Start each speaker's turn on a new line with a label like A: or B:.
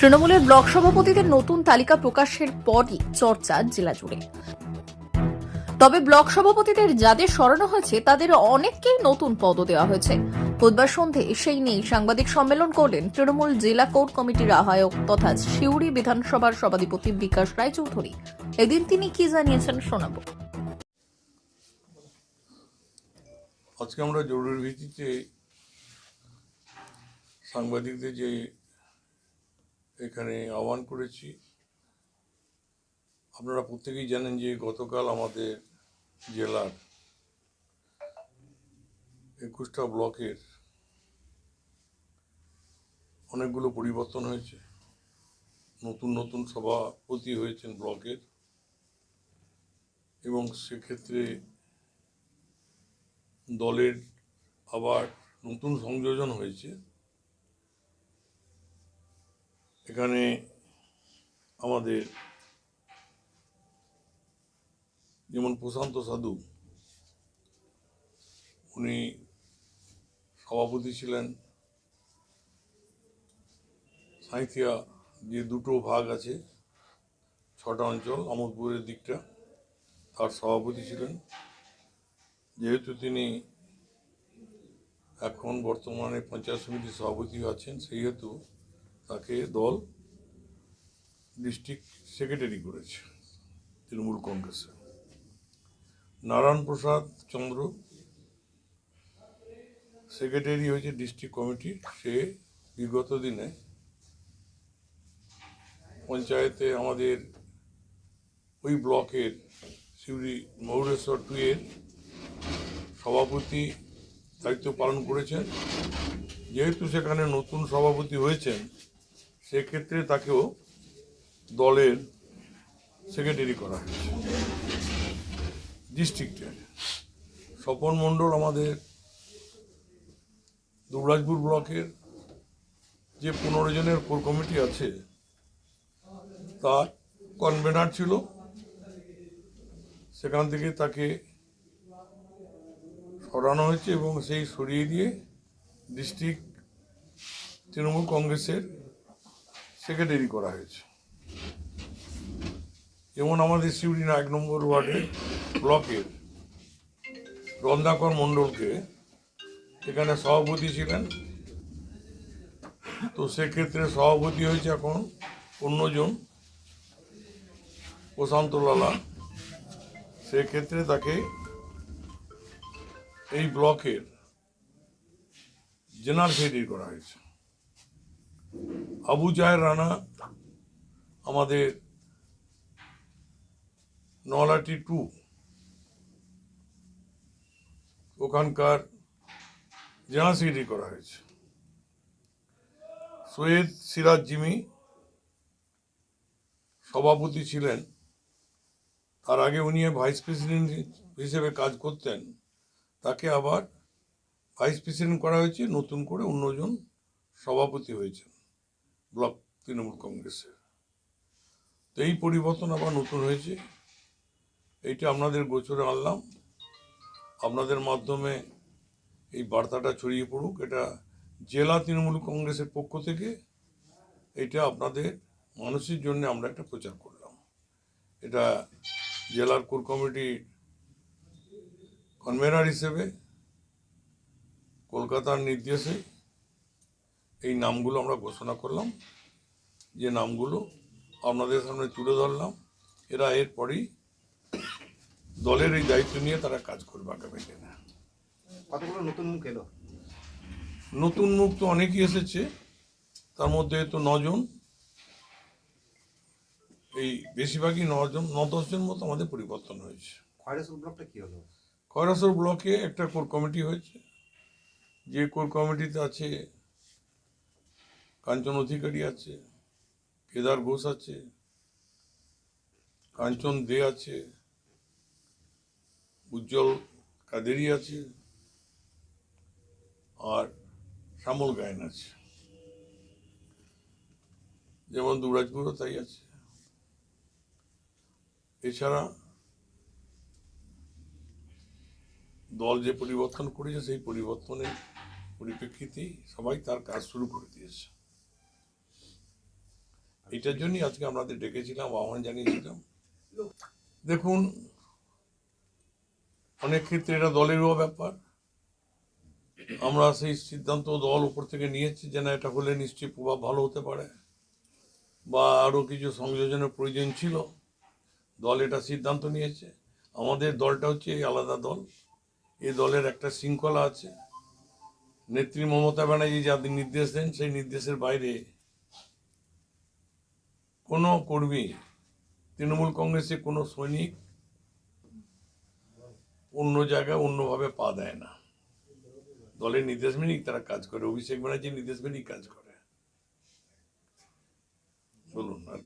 A: তৃণমূলের ব্লক সভাপতিদের নতুন তালিকা প্রকাশের পরই চর্চা জেলা জুড়ে। তবে ব্লক সভাপতিদের যাদের সরানো হয়েছে, তাদের অনেককেই নতুন পদও দেওয়া হয়েছে। বুধবার সন্ধে সেই নিয়ে সাংবাদিক সম্মেলন করলেন তৃণমূল জেলা কোর কমিটির আহ্বায়ক তথা সিউড়ি বিধানসভার সভাধিপতি বিকাশ রায়চৌধুরী। এদিন তিনি কি জানিয়েছেন শোনাবো।
B: আজকে আমরা জরুরি ভিত্তিতে সাংবাদিকদের যে এখানে আহ্বান করেছি। আপনারা প্রত্যেকেই জানেন যে গতকাল আমাদের জেলার একুশটা ব্লকের অনেকগুলো পরিবর্তন হয়েছে। নতুন নতুন সভাপতি হয়েছেন ব্লকের। এবং সেক্ষেত্রে দলের আবার নতুন সংযোজন হয়েছে। এখানে আমাদের যেমন প্রশান্ত সাধু, উনি সভাপতি ছিলেন। সাঁইথিয়া যে দুটো ভাগ আছে, ছটা অঞ্চল, আমোদপুরের দিকটা, তার সভাপতি ছিলেন। যেহেতু তিনি এখন বর্তমানে পঞ্চায়েত সমিতির সভাপতি আছেন, সেই হেতু তাকে দল, ডিস্ট্রিক্ট সেক্রেটারি করেছে তৃণমূল কংগ্রেসে। নারায়ণ প্রসাদ চন্দ্র, সেক্রেটারি হয়েছে ডিস্ট্রিক্ট কমিটির সে বিগত দিনে পঞ্চায়েতে আমাদের ওই ব্লকের শিউরি মৌরেশ্বর টু এর সভাপতি দায়িত্ব পালন করেছেন। যেহেতু সেখানে নতুন সভাপতি হয়েছেন সেক্ষেত্রে তাকেও দলের সেক্রেটারি করা হয়েছে। ডিস্ট্রিক্টের স্বপন মণ্ডল আমাদের দুবরাজপুর ব্লকের যে পনেরো জনের কোর কমিটি আছে, তার কনভেনার ছিল। সেখান থেকে তাকে সরানো হয়েছে এবং সেই সরিয়ে দিয়ে ডিস্ট্রিক্ট তৃণমূল কংগ্রেসের সেক্রেটারি করা হয়েছে। যেমন আমাদের শিউরিনা এক নম্বর ওয়ার্ডের ব্লকের রন্দাকর মণ্ডলকে এখানে সভাপতি ছিলেন। তো সেক্ষেত্রে সভাপতি হয়েছে এখন অন্যজন, প্রশান্ত লালা। সেক্ষেত্রে তাকে এই ব্লকের জেনারেল সেক্রেটারি করা হয়েছে। আবু জাহের রানা আমাদের নলাটি টু, ওখানকার সেক্রেটারি করা হয়েছে। সৈয়দ সিরাজ জিমি সভাপতি ছিলেন। তার আগে উনি ভাইস প্রেসিডেন্ট হিসেবে কাজ করতেন। তাকে আবার ভাইস প্রেসিডেন্ট করা হয়েছে, নতুন করে অন্যজন সভাপতি হয়েছেন। ব্লক তৃণমূল কংগ্রেসের। তো এই পরিবর্তন আবার নতুন হয়েছে। এইটা আপনাদের গোচরে আনলাম। আপনাদের মাধ্যমে এই বার্তাটা ছড়িয়ে পড়ুক। এটা জেলা তৃণমূল কংগ্রেসের পক্ষ থেকে এটা আপনাদের মানুষের জন্য আমরা একটা প্রচার করলাম। এটা জেলার কোর কমিটির কনভেনার হিসেবে কলকাতার নির্দেশে এই নামগুলো আমরা ঘোষণা করলাম। যে নামগুলো আপনাদের সামনে তুলে ধরলাম। এরা এরপরেই দলের এই দায়িত্ব নিয়ে তারা কাজ করবে আগামী দিনে
C: কতগুলো নতুন মুখ এলো?
B: নতুন মুখ তো অনেকই এসেছে। তার মধ্যে তো নজন। এই বেশিরভাগই নজন ন দশজন মতো আমাদের পরিবর্তন হয়েছে।
C: খয়রাসুল ব্লকটা কি হলো?
B: খয়রাসর ব্লকে একটা কোর কমিটি হয়েছে। যে কোর কমিটিতে আছে কাঞ্চন অধিকারী আছে, কেদার ঘোষ আছে, কাঞ্চন দে আছে, উজ্জ্বল কাদেরি আছে, আর শ্যামল গায়ন আছে। যেমন দুরাজপুরও তাই আছে। এছাড়া দল যে পরিবর্তন করেছে, সেই পরিবর্তনের পরিপ্রেক্ষিতেই সবাই তার কাজ শুরু করে দিয়েছে। এটার জন্যই আজকে আপনাদের ডেকেছিলাম, আহ্বান জানিয়েছিলাম। দেখুন, অনেক ক্ষেত্রে এটা দলেরও ব্যাপার। আমরা সেই সিদ্ধান্ত দল উপর থেকে নিয়েছি যে না, এটা হলে নিশ্চয়ই প্রভাব ভালো হতে পারে। বা আরও কিছু সংযোজনের প্রয়োজন ছিল। দল এটা সিদ্ধান্ত নিয়েছে। আমাদের দলটা হচ্ছে এই আলাদা দল। এই দলের একটা শৃঙ্খলা আছে। নেত্রী মমতা ব্যানার্জি যাদের নির্দেশ দেন, সেই নির্দেশের বাইরে কোনো কর্মী, তৃণমূল কংগ্রেসে কোনো সৈনিক অন্য জায়গায় অন্যভাবে পা দেয় না। দলের নির্দেশ মেনেই তারা কাজ করে, অভিষেক ব্যানার্জির নির্দেশ মেনেই কাজ করে।